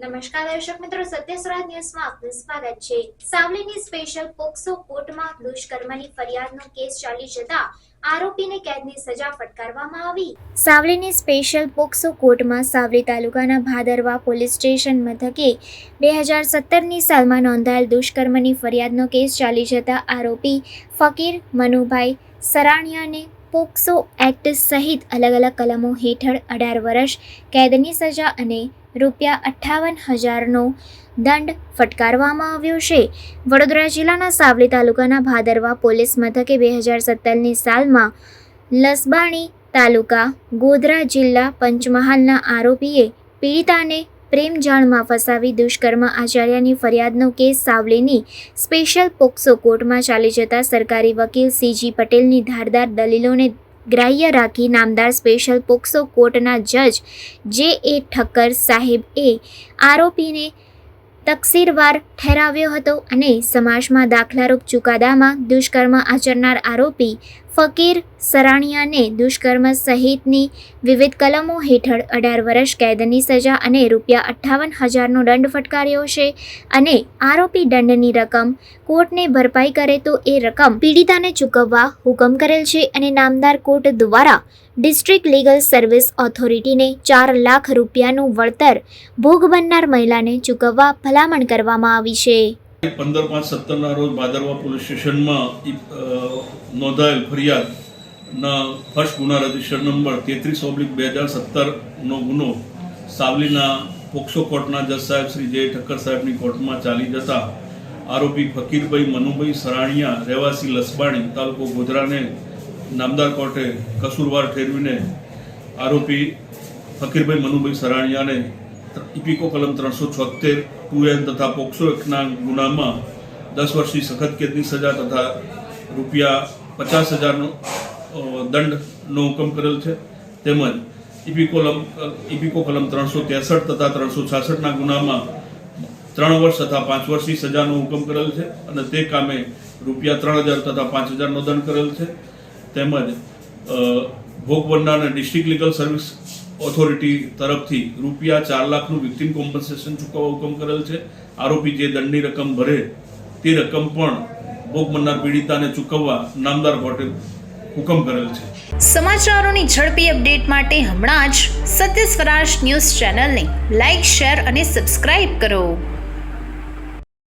નમસ્કાર દર્શક મિત્રો સત્ય સ્વરાજ ન્યૂઝમાં આપનું સ્વાગત છે. સાવલીની સ્પેશિયલ પોક્સો કોર્ટમાં દુષ્કર્મની ફરિયાદનો કેસ ચાલી જતા આરોપીને કેદની સજા ફટકારવામાં આવી. સાવલીની સ્પેશિયલ પોક્સો કોર્ટમાં સાવલી તાલુકાના ભાદરવા પોલીસ સ્ટેશન મથકે બે હજાર સત્તરની સાલમાં નોંધાયેલ દુષ્કર્મની ફરિયાદનો કેસ ચાલી જતા આરોપી ફકીર, મનુભાઈ સરાણિયાને પોક્સો એક્ટ સહિત અલગ અલગ કલમો હેઠળ અઢાર વર્ષ કેદની સજા અને રૂપિયા અઠ્ઠાવન હજારનો દંડ ફટકારવામાં આવ્યો છે. વડોદરા જિલ્લાના સાવલી તાલુકાના ભાદરવા પોલીસ મથકે બે હજાર સત્તરની સાલમાં લસબાણી તાલુકા ગોધરા જિલ્લા પંચમહાલના આરોપીએ પીડિતાને પ્રેમ જાળમાં ફસાવી દુષ્કર્મ આચાર્યની ફરિયાદનો કેસ સાવલીની સ્પેશિયલ પોક્સો કોર્ટમાં ચાલી જતા સરકારી વકીલ સીજી પટેલની ધારદાર દલીલોને ગ્રાહ્ય રાખી નામદાર સ્પેશિયલ પોક્સો કોર્ટના જજ જે એ ઠક્કર સાહેબે આરોપીને તકસીરવાર ઠેરાવ્યો હતો અને સમાજમાં દાખલારૂપ ચુકાદામાં દુષ્કર્મ આચરનાર આરોપી ફકીર સરાણિયાને દુષ્કર્મ સહિતની વિવિધ કલમો હેઠળ અઢાર વર્ષ કેદની સજા અને રૂપિયા અઠ્ઠાવન હજારનો દંડ ફટકાર્યો છે અને આરોપી દંડની રકમ કોર્ટને ભરપાઈ કરે તો એ રકમ પીડિતાને ચૂકવવા હુકમ કરેલ છે અને નામદાર કોર્ટ દ્વારા ડિસ્ટ્રિક્ટ લીગલ સર્વિસ ઓથોરિટીને ચાર લાખ રૂપિયાનું વળતર ભોગ બનનાર મહિલાને ચૂકવવા ભલામણ કરવામાં આવી છે. પંદર પાંચ સત્તરના રોજ ભાદરવા પોલીસ સ્ટેશનમાં નોંધાયેલ ફરિયાદના ફર્સ્ટ ગુના રજિસ્ટર નંબર તેત્રીસ ઓબ્લિક બે હજાર ગુનો સાવલીના પોક્સો કોર્ટના જજ સાહેબ શ્રી જે ઠક્કર સાહેબની કોર્ટમાં ચાલી જતા આરોપી ફકીરભાઈ મનુભાઈ સરાણિયા રહેવાસી લસબાણી તાલુકો ગોધરાને નામદાર કોર્ટે કસૂરવાર ઠેરવીને આરોપી ફકીરભાઈ મનુભાઈ સરાણિયાને ઇપિકો કલમ ત્રણસો છોતેર ટુ એન તથા પોક્સો એક્ટના ગુનામાં દસ વર્ષની સખત કેદની સજા તથા રૂપિયા પચાસ હજારનો દંડનો હુકમ કરેલ છે. તેમજ ઇપીકોલમ કલમ ઇપિકો કલમ ત્રણસો ત્રેસઠ તથા ત્રણસો છાસઠના ગુનામાં ત્રણ વર્ષ તથા પાંચ વર્ષની સજાનો હુકમ કરેલ છે અને તે કામે રૂપિયા ત્રણ હજાર તથા પાંચ હજારનો દંડ કરેલ છે. તેમજ ભોગ બનનારને ડિસ્ટ્રિક્ટ લીગલ સર્વિસ ઓથોરિટી તરફથી રૂપિયા ચાર લાખનું વિક્ટિમ કોમ્પન્સેશન ચૂકવવા હુકમ કરેલ છે. આરોપી જે દંડની રકમ ભરે તે રકમ પણ ભોગ બનનાર પીડિતાને ચૂકવવા નામદાર કોર્ટે હુકમ કરેલ છે. સમાચારોની ઝડપી અપડેટ માટે હમણાં જ સત્ય સ્વરાજ ન્યૂઝ ચેનલને લાઇક શેર અને સબસ્ક્રાઇબ કરો.